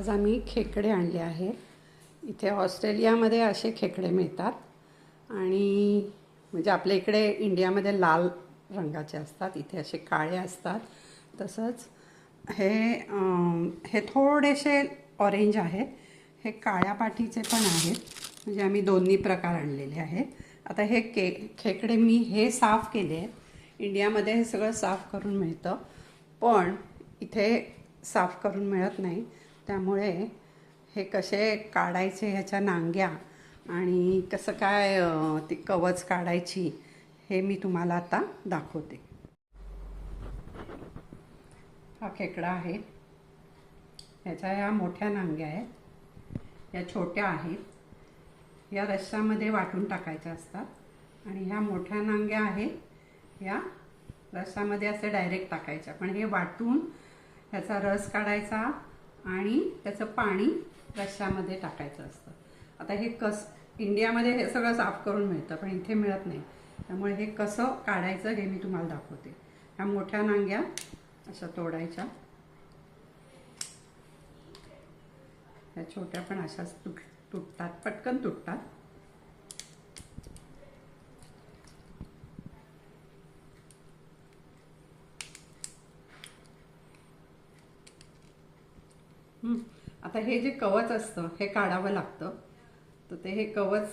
आज आम्ही खेकडे आणले आहेत. इथे ऑस्ट्रेलियामध्ये असे खेकडे मिळतात. आणि म्हणजे आपल्या इकडे इंडियामध्ये लाल रंगाचे असतात. इथे असे काळे असतात. तसंच हे हे थोडेसे ऑरेंज आहेत. हे काळ्या पाठीचे पण आहेत. म्हणजे आम्ही दोन्ही प्रकार आणलेले आहेत. आता हे के खेकडे मी हे साफ केले आहेत. इंडियामध्ये हे सगळं साफ करून मिळतं. पण इथे साफ करून मिळत नाही. त्यामुळे हे कसे काढायचे ह्याच्या नांग्या आणि कसं काय ती कवच काढायची हे मी तुम्हाला आता दाखवते. हा खेकडा आहे. ह्याच्या ह्या मोठ्या नांग्या आहेत. या छोट्या आहेत. या रश्श्यामध्ये वाटून टाकायच्या असतात. आणि ह्या मोठ्या नांग्या आहेत. या रसामध्ये असे डायरेक्ट टाकायच्या. पण हे वाटून ह्याचा रस काढायचा आणि त्याचं पाणी रश्श्यामध्ये टाकायचं असतं. आता हे कस इंडियामध्ये हे सगळं साफ करून मिळतं पण इथे मिळत नाही. त्यामुळे हे कसं काढायचं हे मी तुम्हाला दाखवते. ह्या मोठ्या नांग्या अशा तोडायच्या. ह्या छोट्या पण अशाच तुट तुटतात पटकन तुटतात हं. आता हे जे कवच असतं हे काढावं लागतं. तर ते हे कवच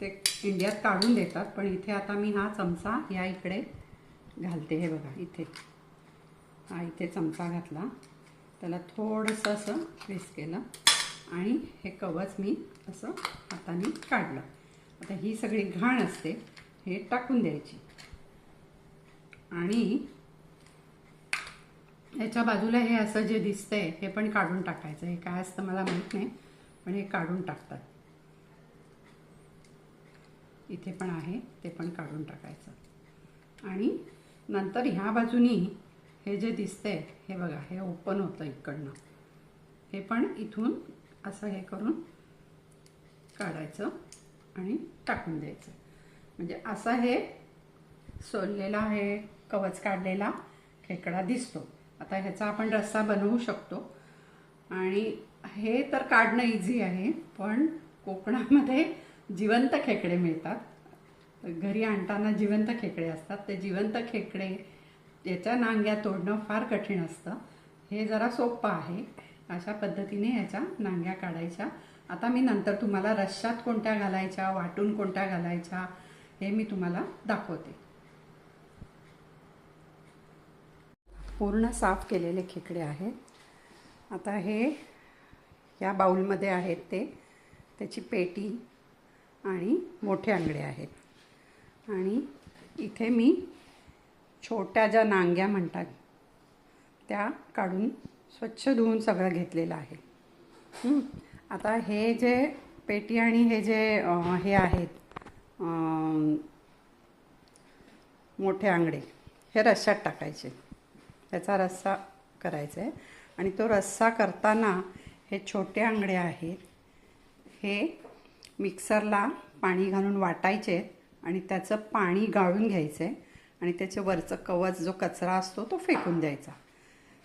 ते इंडियात काढून देतात पण इथे आता मी हा चमचा या इकडे घालते. हे बघा इथे. हा इथे चमचा घातला. त्याला थोडंसं असं ट्विस्ट केलं आणि हे कवच मी असं हाताने काढलं. आता ही सगळी घाण असते हे टाकून द्यायची. आणि ह्याच्या बाजूला हे असं जे दिसतंय हे पण काढून टाकायचं. हे काय असतं मला माहीत नाही पण हे काढून टाकतात. इथे पण आहे ते पण काढून टाकायचं. आणि नंतर ह्या बाजूनी हे जे दिसतंय हे बघा हे ओपन होतं इकडनं. हे पण इथून असं हे करून काढायचं आणि टाकून द्यायचं. म्हणजे असं हे सोललेला हे कवच काढलेला खेकडा दिसतो. आता ह्याचा आपण रस्सा बनवू शकतो. आणि हे तर काढणं इझी आहे पण कोकणामध्ये जिवंत खेकडे मिळतात. घरी आणताना जिवंत खेकडे असतात. ते जिवंत खेकडे याच्या नांग्या तोडणं फार कठीण असतं. हे जरा सोपं आहे. अशा पद्धतीने ह्याच्या नांग्या काढायच्या. आता मी नंतर तुम्हाला रश्शात कोणत्या घालायच्या वाटून कोणत्या घालायच्या हे मी तुम्हाला दाखवते. पूर्ण साफ केलेले खेकडे आहेत. आता हे या बाऊलमध्ये आहेत ते. त्याची पेटी आणि मोठे आंगडे आहेत. आणि इथे मी छोट्या ज्या नांग्या म्हणतात त्या काढून स्वच्छ धुवून सगळं घेतलेलं आहे. आता हे जे पेटी आणि हे जे हे आहेत मोठे आंगडे हे रश्श्यात टाकायचे. त्याचा रस्सा करायचा आहे आणि तो रस्सा करताना हे छोटे आंगडे आहेत. हे मिक्सरला पाणी घालून वाटायचे आणि त्याचं पाणी गाळून घ्यायचं आहे आणि त्याच्या वरचं कवच जो कचरा असतो तो फेकून द्यायचा.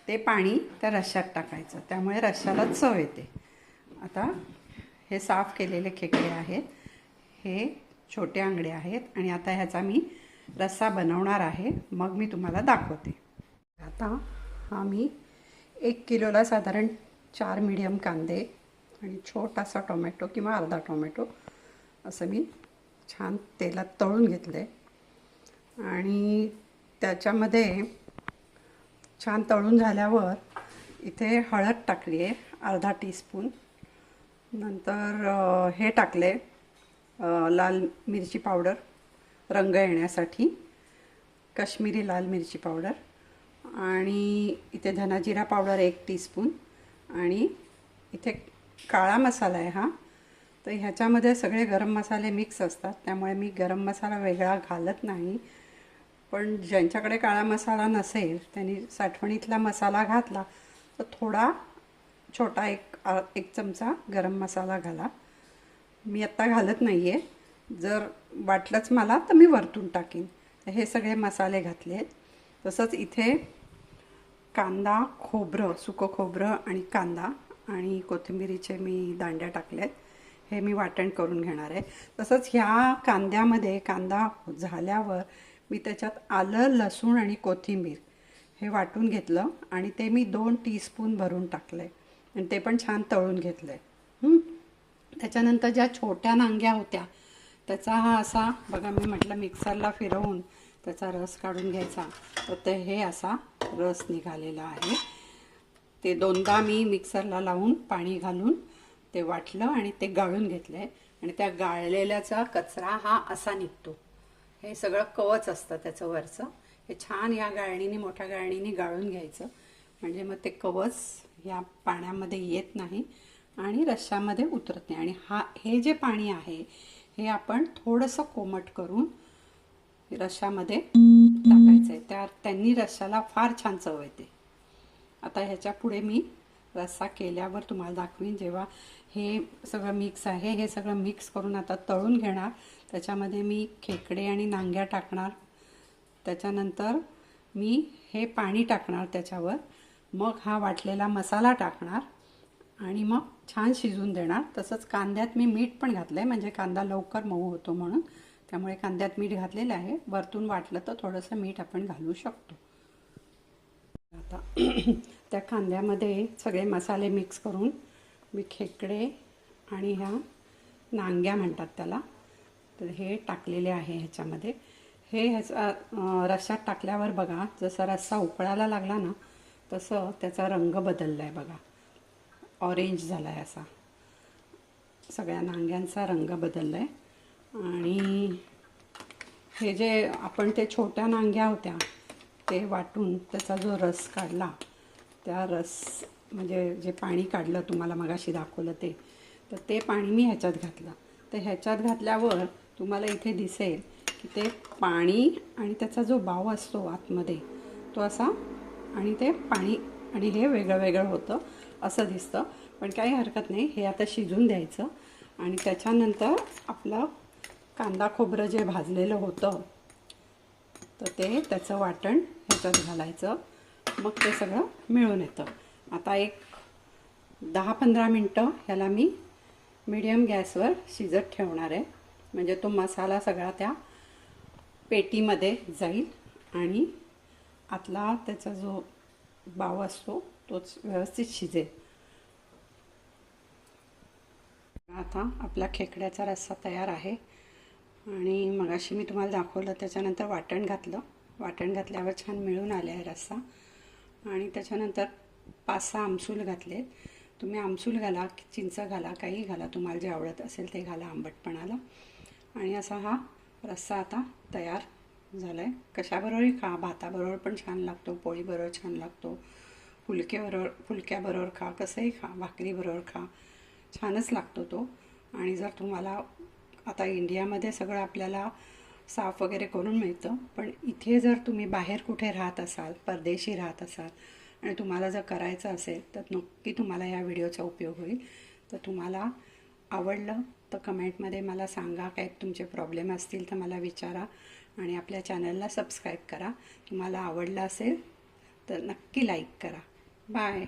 ते पाणी त्या रश्श्यात टाकायचं. त्यामुळे रश्श्याला चव येते. आता हे साफ केलेले खेकडे आहेत. हे छोटे आंगडे आहेत. आणि आता ह्याचा मी रस्सा बनवणार आहे. मग मी तुम्हाला दाखवते. आता हा मी एक किलोला साधारण चार मीडियम कांदे आणि छोटासा टोमॅटो किंवा अर्धा टोमॅटो असं मी छान तेलात तळून घेतलं आहे आणि त्याच्यामध्ये छान तळून झाल्यावर इथे हळद टाकली आहे अर्धा टीस्पून नंतर हे टाकले लाल मिरची पावडर रंग येण्यासाठी. कश्मीरी लाल मिरची पावडर. आणि इथे धनाजिरा पावडर एक टीस्पून आणि इथे काळा मसाला आहे हा. तर ह्याच्यामध्ये सगळे गरम मसाले मिक्स असतात त्यामुळे मी गरम मसाला वेगळा घालत नाही. पण ज्यांच्याकडे काळा मसाला नसेल त्यांनी साठवणीतला मसाला घातला तर थोडा छोटा एक एक चमचा गरम मसाला घाला. मी आत्ता घालत नाही आहे जर वाटलंच मला तर मी वरतून टाकीन. हे सगळे मसाले घातले आहेत. तसंच इथे कांदा खोबरं सुकं खोबरं आणि कांदा आणि कोथिंबिरीचे मी दांड्या टाकल्यात हे मी वाटण करून घेणार आहे. तसंच ह्या कांद्यामध्ये कांदा झाल्यावर मी त्याच्यात आलं लसूण आणि कोथिंबीर हे वाटून घेतलं आणि ते मी दोन टीस्पून भरून टाकलं आहे आणि ते पण छान तळून घेतलं आहे त्याच्यानंतर ज्या छोट्या नांग्या होत्या त्याचा हा असा बघा मी म्हटलं मिक्सरला फिरवून त्याचा रस काढून घ्यायचा. तर ते हे असा रस निघालेला आहे. ते दोनदा मी मिक्सरला लावून पाणी घालून ते वाटलं आणि ते गाळून घेतलं आहे आणि त्या गाळलेल्याचा कचरा हा असा निघतो. हे सगळं कवच असतं त्याचं वरचं. हे छान या गाळणीने मोठ्या गाळणीने गाळून घ्यायचं. म्हणजे मग ते कवच या पाण्यामध्ये येत नाही आणि रश्श्यामध्ये उतरत नाही. आणि हा हे जे पाणी आहे हे आपण थोडंसं कोमट करून रश्श्यामध्ये टाकायचं आहे. त्या त्यांनी रश्श्याला फार छान चव येते. आता ह्याच्या पुढे मी रस्सा केल्यावर तुम्हाला दाखवीन जेव्हा हे सगळं मिक्स आहे. हे सगळं मिक्स करून आता तळून घेणार. त्याच्यामध्ये मी खेकडे आणि नांग्या टाकणार. त्याच्यानंतर मी हे पाणी टाकणार त्याच्यावर. मग हा वाटलेला मसाला टाकणार. आणि मग छान शिजून देणार. तसंच कांद्यात मी मीठ पण घातलं आहे म्हणजे कांदा लवकर मऊ होतो म्हणून. त्यामुळे कांद्यात मीठ घातलेलं आहे. वरतून वाटलं तर थोडंसं मीठ आपण घालू शकतो. आता त्या कांद्यामध्ये सगळे मसाले मिक्स करून मी खेकडे आणि ह्या नांग्या म्हणतात त्याला तर हे टाकलेले आहे ह्याच्यामध्ये. हे ह्याचा रश्श्यात टाकल्यावर बघा जसा रस्सा उकळायला लागला ना तसं त्याचा रंग बदलला आहे बघा. ऑरेंज झाला आहे असा. सगळ्या नांग्यांचा रंग बदलला आहे आणि हे जे आपण ते छोट्या नांग्या होत्या ते वाटून त्याचा जो रस काढला त्या रस म्हणजे जे पाणी काढलं तुम्हाला मगाशी दाखवलं ते तर ते पाणी मी ह्याच्यात घातलं. तर ह्याच्यात घातल्यावर तुम्हाला इथे दिसेल की ते पाणी आणि त्याचा जो बाव असतो आतमध्ये तो असा आणि ते पाणी आणि हे वेगळं वेगळं होतं असं दिसतं. पण काही हरकत नाही हे आता शिजून द्यायचं आणि त्याच्यानंतर आपलं कांदा खोबरं जे भाजलेलं होतं तर ते त्याचं वाटण ह्याच्यात घालायचं. मग ते सगळं मिळून येतं. आता एक दहा पंधरा मिनटं ह्याला मी मिडियम गॅसवर शिजत ठेवणार आहे. म्हणजे तो मसाला सगळा त्या पेटीमध्ये जाईल आणि आतला त्याचा जो बाव असतो तोच व्यवस्थित शिजेल. आता आपला खेकड्याचा रस्सा तयार आहे. आणि मगाशी मी तुम्हाला दाखवलं त्याच्यानंतर वाटण घातलं. वाटण घातल्यावर छान मिळून आले आहे रस्सा. आणि त्याच्यानंतर पाच सहा आमसूल घातले तुम्ही आमसूल घाला चिंच घाला काही घाला तुम्हाला जे आवडत असेल ते घाला आंबटपणाला. आणि असा हा रस्सा आता तयार झाला आहे कशाबरोबरही खा भाताबरोबर पण छान लागतो पोळीबरोबर छान लागतो. फुलक्याबरोबर फुलक्याबरोबर खा कसंही खा भाकरीबरोबर खा. छानच लागतो तो. आणि जर तुम्हाला आता इंडियामध्ये सगळं आपल्याला साफ वगैरे करून मिळतं. पण इथे जर तुम्ही बाहेर कुठे राहत असाल परदेशी राहत असाल आणि तुम्हाला जर करायचं असेल तर नक्की तुम्हाला या व्हिडिओचा उपयोग होईल. तर तुम्हाला आवडलं तर कमेंटमध्ये मला सांगा. काय तुमचे प्रॉब्लेम असतील तर मला विचारा आणि आपल्या चॅनलला सबस्क्राईब करा. तुम्हाला आवडलं असेल तर नक्की लाईक करा. बाय.